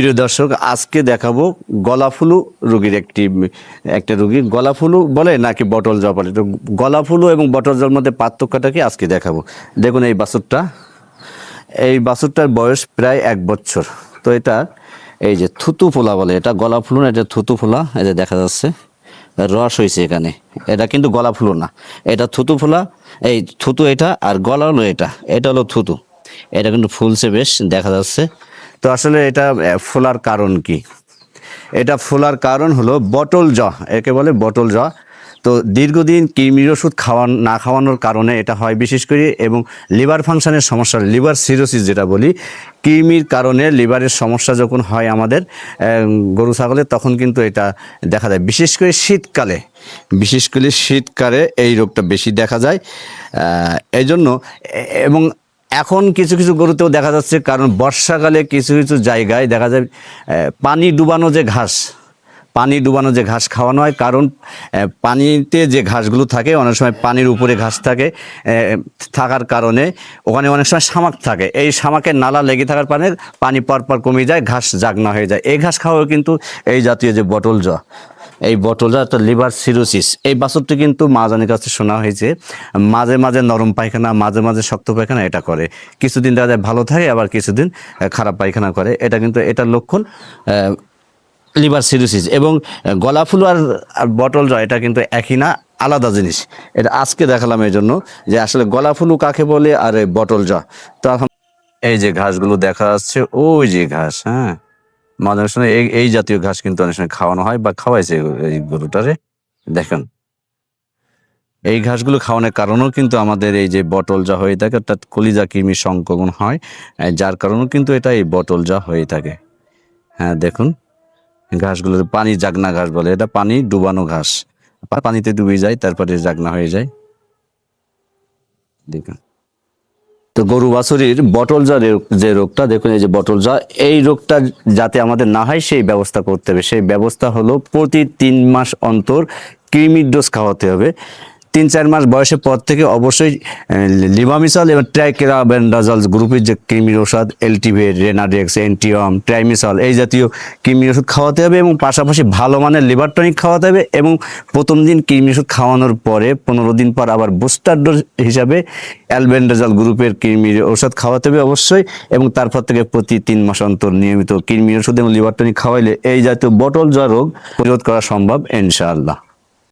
প্রিয় দর্শক, আজকে দেখাবো গলাফুলু রোগীর একটি, একটা রোগী। গলাফুলু বলে নাকি বটল জল বলে তো গলাফুলু এবং বটল জল মধ্যে পার্থক্যটা কি আজকে দেখাবো। দেখুন এই বাছুরটা। এই বাছুরটার বয়স প্রায় এক বছর। তো এটা এই যে থুতু ফোলা বলে, এটা গলা ফুলু না, এটা থুতু ফোলা যে দেখা যাচ্ছে, রস হয়েছে এখানে। এটা কিন্তু গলা ফুলো না। এটা থুতু ফোলা, এই থুতু এটা আর গলা হলো এটা। এটা হলো থুতু। এটা কিন্তু ফুলছে বেশ, দেখা যাচ্ছে। তো আসলে এটা ফোলার কারণ কি? এটা ফোলার কারণ হলো বটল জ, একে বলে বটল জ। তো দীর্ঘদিন কৃমির ওষুধ খাওয়ান, না খাওয়ানোর কারণে এটা হয় বিশেষ করে, এবং লিভার ফাংশনের সমস্যা, লিভার সিরোসিস যেটা বলি, কৃমির কারণে লিভারের সমস্যা যখন হয় আমাদের গরু ছাগলের তখন কিন্তু এটা দেখা যায়। বিশেষ করে শীতকালে, বিশেষ করে শীতকালে এই রোগটা বেশি দেখা যায় এই জন্য এবং এখন কিছু কিছু গরুতেও দেখা যাচ্ছে, কারণ বর্ষাকালে কিছু কিছু জায়গায় দেখা যায় পানি ডুবানো যে ঘাস, পানি ডুবানো যে ঘাস খাওয়ানো হয়, কারণ পানিতে যে ঘাসগুলো থাকে, অনেক সময় পানির উপরে ঘাস থাকে থাকার কারণে ওখানে অনেক সময় শামাক থাকে। এই শামাকের নালা লেগে থাকার পানি পানি পরপর কমে যায়, ঘাস জাগনা হয়ে যায়। এই ঘাস খাওয়াও কিন্তু এই জাতীয় যে বটল জ এই বটলটা একটা লিভার সিরোসিস। এই বাছরটি কিন্তু মাজানের কাছে শোনা হয়েছে। মাঝে মাঝে নরম পায়খানা, মাঝে মাঝে শক্ত পায়খানা এটা করে। কিছুদিন দেখা যায় ভালো থাকে, আবার কিছুদিন খারাপ পায়খানা করে। এটা কিন্তু এটার লক্ষণ লিভার সিরোসিস। এবং গলা ফুল আর বটল জয় এটা কিন্তু একই না, আলাদা জিনিস। এটা আজকে দেখালাম এই জন্য যে আসলে গলা ফুলু কাকে বলে আর বটল জ তো এই যে ঘাসগুলো দেখা যাচ্ছে, ওই যে ঘাস হ্যাঁ। মাঝে সময় এই এই জাতীয় ঘাস কিন্তু অনেক সময় খাওয়ানো হয় বা খাওয়াইছে এই গরুটারে। দেখেন, এই ঘাসগুলো খাওয়ানোর কারণেও কিন্তু আমাদের এই যে বটল যা হয়ে থাকে, অর্থাৎ কলিজা, কৃমি সংক্রমণ হয় যার কারণেও কিন্তু এটা এই বটল যা হয়ে থাকে। হ্যাঁ দেখুন, ঘাসগুলো পানি জাগনা ঘাস বলে, এটা পানি ডুবানো ঘাস। পানিতে ডুবে যায়, তারপরে জাগনা হয়ে যায়। দেখুন তো গরু বাছুরির বটল যা যে রোগটা, দেখুন এই যে বটল যা এই রোগটা যাতে আমাদের না হয়, সেই ব্যবস্থা করতে হবে। সেই ব্যবস্থা হলো প্রতি তিন মাস অন্তর ক্রিমির ডোজ খাওয়াতে হবে। তিন চার মাস বয়সের পর থেকে অবশ্যই লিভামিসল এবং ট্রাইকেরাবেন্ডাজল গ্রুপের যে কৃমির ওষুধ এলটিভেট রেনাডেক্স এন্টিয়ম ট্রাইমিসল, এই জাতীয় কৃমির ওষুধ খাওয়াতে হবে এবং পাশাপাশি ভালো মানের লিভার টনিক খাওয়াতে হবে এবং প্রথম দিন কৃমির ওষুধ খাওয়ানোর পরে পনেরো দিন পর আবার বুস্টার ডোজ হিসাবে অ্যালবেন্ডাজল গ্রুপের কৃমির ওষুধ খাওয়াতে হবে অবশ্যই এবং তারপর থেকে প্রতি তিন মাস অন্তর নিয়মিত কৃমির ওষুধ এবং লিভার টনিক খাওয়াইলে এই জাতীয় বটল জ্বর রোগ প্রতিরোধ করা সম্ভব ইনশাআল্লাহ।